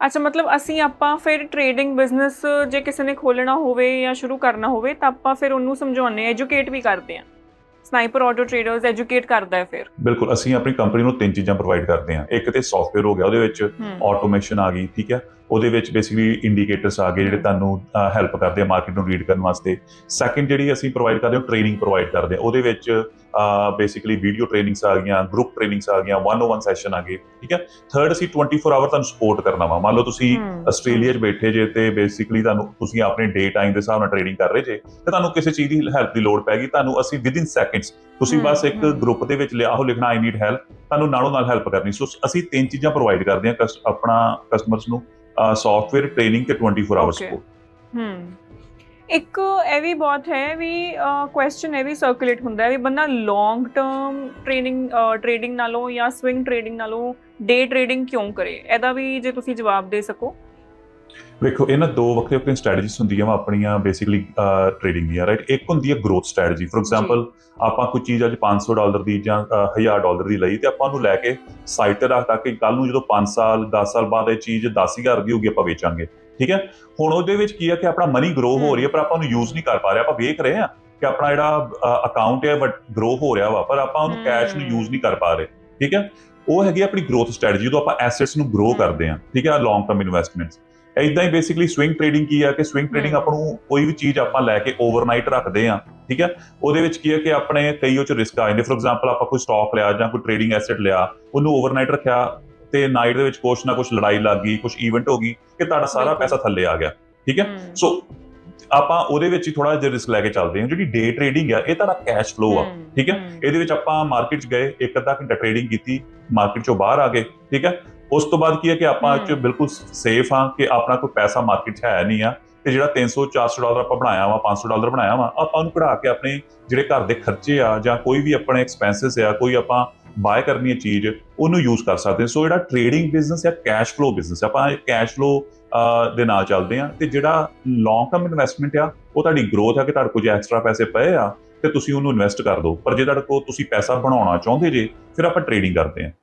ਅੱਛਾ ਮਤਲਬ ਅਸੀਂ ਆਪਾਂ ਫਿਰ ਟ੍ਰੇਡਿੰਗ ਬਿਜ਼ਨਸ ਜੇ ਕਿਸੇ ਨੇ ਖੋਲਣਾ ਹੋਵੇ ਜਾਂ ਸ਼ੁਰੂ ਕਰਨਾ ਹੋਵੇ ਤਾਂ ਆਪਾਂ ਫਿਰ ਉਹਨੂੰ ਸਮਝਾਉਂਦੇ ਆ ਐਜੂਕੇਟ ਵੀ ਕਰਦੇ ਆ ਸਨਾਈਪਰ ਆਟੋ ਟ੍ਰੇਡਰਸ ਐਜੂਕੇਟ ਕਰਦਾ ਹੈ ਫਿਰ। ਬਿਲਕੁਲ ਅਸੀਂ ਆਪਣੀ ਕੰਪਨੀ ਨੂੰ ਤਿੰਨ ਚੀਜ਼ਾਂ ਪ੍ਰੋਵਾਈਡ ਕਰਦੇ ਹਾਂ। ਇੱਕ ਤੇ ਸੌਫਟਵੇਅਰ ਹੋ ਗਿਆ ਉਹਦੇ ਵਿੱਚ ਆਟੋਮੇਸ਼ਨ ਆ ਗਈ ਠੀਕ ਹੈ? ਉਹਦੇ ਵਿੱਚ ਬੇਸਿਕਲੀ ਇੰਡੀਕੇਟਰਸ ਆ ਗਏ ਜਿਹੜੇ। ਤੁਹਾਨੂੰ ਹੈਲਪ ਕਰਦੇ ਆ ਮਾਰਕੀਟ ਨੂੰ ਰੀਡ ਕਰਨ ਵਾਸਤੇ। ਸੈਕੰਡ ਜਿਹੜੀ ਅਸੀਂ ਪ੍ਰੋਵਾਈਡ ਕਰਦੇ ਹਾਂ ਟ੍ਰੇਨਿੰਗ ਪ੍ਰੋਵਾਈਡ ਕਰਦੇ ਹਾਂ। ਉਹਦੇ ਵਿੱਚ ਬੇਸਿਕਲੀ ਵੀਡੀਓ ਟ੍ਰੇਨਿੰਗਸ ਆ ਗਈਆਂ ਗਰੁੱਪ ਟ੍ਰੇਨਿੰਗਸ ਆ ਗਈਆਂ ਵਨ ਔਨ ਵਨ ਸੈਸ਼ਨ ਆ ਗਏ ਠੀਕ ਹੈ? ਥਰਡ ਅਸੀਂ 24 ਆਵਰ ਤੁਹਾਨੂੰ ਸਪੋਰਟ ਕਰਨਾ ਵਾ। ਮੰਨ ਲਓ ਤੁਸੀਂ ਆਸਟ੍ਰੇਲੀਆ 'ਚ ਬੈਠੇ ਜੇ ਤੇ ਬੇਸਿਕਲੀ ਤੁਹਾਨੂੰ ਤੁਸੀਂ ਆਪਣੇ ਡੇ ਟਾਈਮ ਦੇ ਹਿਸਾਬ ਨਾਲ ਟ੍ਰੇਡਿੰਗ ਕਰ ਰਹੇ ਜੇ ਤੇ ਤੁਹਾਨੂੰ ਕਿਸੇ ਚੀਜ਼ ਦੀ ਹੈਲਪ ਦੀ ਲੋੜ ਪੈਗੀ ਤੁਹਾਨੂੰ ਅਸੀਂ ਵਿਦਿਨ ਸੈਕਿੰਡਸ ਤੁਸੀਂ ਬਸ ਇੱਕ। ਗਰੁੱਪ ਦੇ ਵਿੱਚ ਲਿਆ ਹੋ ਲਿਖਣਾ ਆਈ ਨੀਡ ਹੈਲਪ ਤੁਹਾਨੂੰ ਨਾਲੋਂ ਨਾਲ ਹੈਲਪ ਕਰਨੀ। ਸੋ ਅਸੀਂ ਤਿੰਨ ਚੀਜ਼ਾਂ ਪ੍ਰੋਵਾਈਡ ਕਰਦੇ ਹਾਂ ਆਪਣਾ ਕਸਟਮਰਸ ਨੂੰ। ਸੌਫਟਵੇਅਰ ਟ੍ਰੇਨਿੰਗ ਤੇ 24 ਆਵਰ. ਸਪੋਰਟ ਹਮ। ਇੱਕ ਇਹ ਵੀ ਬਹੁਤ ਹੈ ਵੀ ਕੁਐਸਚਨ ਇਹ ਵੀ ਸਰਕੂਲੇਟ ਹੁੰਦਾ ਹੈ ਵੀ ਬੰਦਾ ਲੌਂਗ ਟਰਮ ਟ੍ਰੇਨਿੰਗ ਟ੍ਰੇਡਿੰਗ ਨਾਲੋਂ ਜਾਂ ਸਵਿੰਗ ਟ੍ਰੇਡਿੰਗ ਨਾਲੋਂ ਡੇ ਟ੍ਰੇਡਿੰਗ ਕਿਉਂ ਕਰੇ? ਇਹਦਾ ਵੀ ਜੇ ਤੁਸੀਂ ਜਵਾਬ ਦੇ ਸਕੋ। ਵੇਖੋ ਇਹਨਾਂ ਦੋ ਵੱਖਰੇ ਵੱਖਰੇ ਸਟ੍ਰੈਟਜੀਸ ਹੁੰਦੀਆਂ ਵਾ ਆਪਣੀਆਂ ਬੇਸਿਕਲੀ ਟ੍ਰੇਡਿੰਗ ਦੀਆਂ ਰਾਈਟ ਇੱਕ ਹੁੰਦੀ ਹੈ ਗਰੋਥ ਸਟ੍ਰੈਟਜੀ ਫੋਰ ਐਗਜ਼ਾਮਪਲ ਆਪਾਂ ਕੋਈ ਚੀਜ਼ ਅੱਜ 500 ਡਾਲਰ ਦੀ ਜਾਂ ਅ, 1000 ਡਾਲਰ ਦੀ ਲਈ ਤੇ ਆਪਾਂ ਉਹਨੂੰ ਲੈ ਕੇ ਸਾਈਟ ਤੇ ਰੱਖ ਤਾ ਕਿ ਕੱਲ ਨੂੰ ਜਦੋਂ 5 ਸਾਲ 10 ਸਾਲ ਬਾਅਦ ਇਹ ਚੀਜ਼ 10000 ਦੀ ਹੋਊਗੀ ਆਪਾਂ ਵੇਚਾਂਗੇ। ਠੀਕ ਹੈ? ਹੁਣ ਉਹਦੇ ਵਿੱਚ ਕੀ ਹੈ ਕਿ ਆਪਣਾ ਮਨੀ ਗਰੋ ਹੋ ਰਹੀ ਹੈ ਪਰ ਆਪਾਂ ਉਹਨੂੰ ਯੂਜ਼ ਨਹੀਂ ਕਰ ਪਾ ਰਹੇ। ਆਪਾਂ ਵੇਖ ਰਹੇ ਹਾਂ ਕਿ ਆਪਣਾ ਜਿਹੜਾ ਅਕਾਊਂਟ ਹੈ ਬਟ ਗਰੋ ਹੋ ਰਿਹਾ ਵਾ ਪਰ ਆਪਾਂ ਉਹਨੂੰ ਕੈਸ਼ ਨੂੰ। ਯੂਜ਼ ਨਹੀਂ ਕਰ ਪਾ ਰਹੇ। ਠੀਕ ਹੈ? ਉਹ ਹੈਗੀ ਆਪਣੀ ਗਰੋਥ ਸਟ੍ਰੈਟਜੀ ਜਦੋਂ ਆਪਾਂ ਐਸੈਟਸ ਨੂੰ ਗਰੋ। ਕਰਦੇ ਹਾਂ। ਠੀਕ ਹੈ? ਲੌਂਗ ਟਰਮ ਇਨਵੈਸਟਮੈਂਟਸ ਇਦਾਂ ਹੀ ਬੇਸਿਕਲੀ ਸਵਿੰਗ ਟ੍ਰੇਡਿੰਗ ਕੀ ਹੈ ਕਿ ਸਵਿੰਗ ਟ੍ਰੇਡਿੰਗ। ਆਪਾਂ ਨੂੰ ਕੋਈ ਵੀ ਚੀਜ਼ ਆਪਾਂ ਲੈ ਕੇ ਓਵਰਨਾਈਟ ਰੱਖਦੇ ਆ ਠੀਕ ਹੈ? ਉਹਦੇ ਵਿੱਚ ਕੀ ਹੈ ਕਿ ਆਪਣੇ ਕਈ ਉਹ ਚ ਰਿਸਕ ਆ ਜਾਂਦੇ। ਫੋਰ ਐਗਜ਼ਾਮਪਲ ਆਪਾਂ ਕੋਈ ਸਟਾਕ ਲਿਆ ਜਾਂ ਕੋਈ ਟ੍ਰੇਡਿੰਗ ਐਸੈਟ ਲਿਆ ਉਹਨੂੰ ਓਵਰਨਾਈਟ ਰੱਖਿਆ ਤੇ ਨਾਈਟ ਦੇ ਵਿੱਚ ਕੁਛ ਨਾ ਕੁਛ ਲੜਾਈ ਲੱਗ ਗਈ ਕੁਛ ਈਵੈਂਟ ਹੋ ਗਈ ਕਿ ਤੁਹਾਡਾ ਸਾਰਾ। ਪੈਸਾ ਥੱਲੇ ਆ ਗਿਆ ਠੀਕ ਹੈ? ਸੋ ਆਪਾਂ ਉਹਦੇ ਵਿੱਚ ਹੀ ਥੋੜਾ ਜਿਹਾ ਰਿਸਕ ਲੈ ਕੇ ਚੱਲਦੇ ਹਾਂ। ਜਿਹੜੀ ਡੇ ਟ੍ਰੇਡਿੰਗ ਆ ਇਹ ਤੁਹਾਡਾ ਕੈਸ਼ ਫਲੋ ਆ ਠੀਕ ਹੈ? ਇਹਦੇ ਵਿੱਚ ਆਪਾਂ ਮਾਰਕੀਟ 'ਚ ਗਏ ਇੱਕ ਅੱਧਾ ਘੰਟਾ ਟ੍ਰੇਡਿੰਗ ਕੀਤੀ ਮਾਰਕੀਟ 'ਚੋਂ ਬਾਹਰ ਆ ਗਏ ਠੀਕ ਹੈ? ਉਸ ਤੋਂ ਬਾਅਦ ਕੀ ਹੈ ਕਿ ਆਪਾਂ ਹਮ। ਬਿਲਕੁਲ ਸੇਫ ਹਾਂ ਕਿ ਆਪਣਾ ਕੋਈ ਪੈਸਾ ਮਾਰਕੀਟ 'ਚ ਹੈ ਨਹੀਂ ਆ ਤੇ ਜਿਹੜਾ 300 400 ਡਾਲਰ ਆਪਾਂ ਬਣਾਇਆ ਵਾ 500 ਡਾਲਰ ਬਣਾਇਆ ਵਾ ਆਪਾਂ ਉਹਨੂੰ ਕਢਾ ਕੇ ਆਪਣੇ ਜਿਹੜੇ ਘਰ ਦੇ ਖਰਚੇ ਆ ਜਾਂ ਕੋਈ ਵੀ ਆਪਣੇ ਐਕਸਪੈਂਸਸ ਆ ਕੋਈ ਆਪਾਂ ਬਾਏ ਕਰਨੀ ਹੈ ਚੀਜ਼ ਉਹਨੂੰ ਯੂਜ਼ ਕਰ ਸਕਦੇ ਹਾਂ। ਸੋ ਜਿਹੜਾ ਟ੍ਰੇਡਿੰਗ ਬਿਜ਼ਨਸ ਜਾਂ ਕੈਸ਼ ਫਲੋ ਬਿਜ਼ਨਸ ਆਪਾਂ ਕੈਸ਼ ਫਲੋ ਦੇ ਨਾਲ ਚੱਲਦੇ ਆ ਤੇ ਜਿਹੜਾ ਲੌਂਗ ਟਰਮ ਇਨਵੈਸਟਮੈਂਟ ਆ ਉਹ ਤੁਹਾਡੀ ਗਰੋਥ ਆ ਕਿ ਤੁਹਾਡੇ ਕੋਲ ਐਕਸਟਰਾ ਪੈਸੇ ਪਏ ਆ ਤੇ ਤੁਸੀਂ ਉਹਨੂੰ ਇਨਵੈਸਟ ਕਰ ਦਿਓ। ਪਰ ਜੇ ਤੁਹਾਡੇ ਕੋਲ ਤੁਸੀਂ ਪੈਸਾ ਬਣਾਉਣਾ ਚਾਹੁੰਦੇ ਜੇ ਫਿਰ ਆਪਾਂ ਟ੍ਰੇਡਿੰਗ ਕਰਦੇ ਆ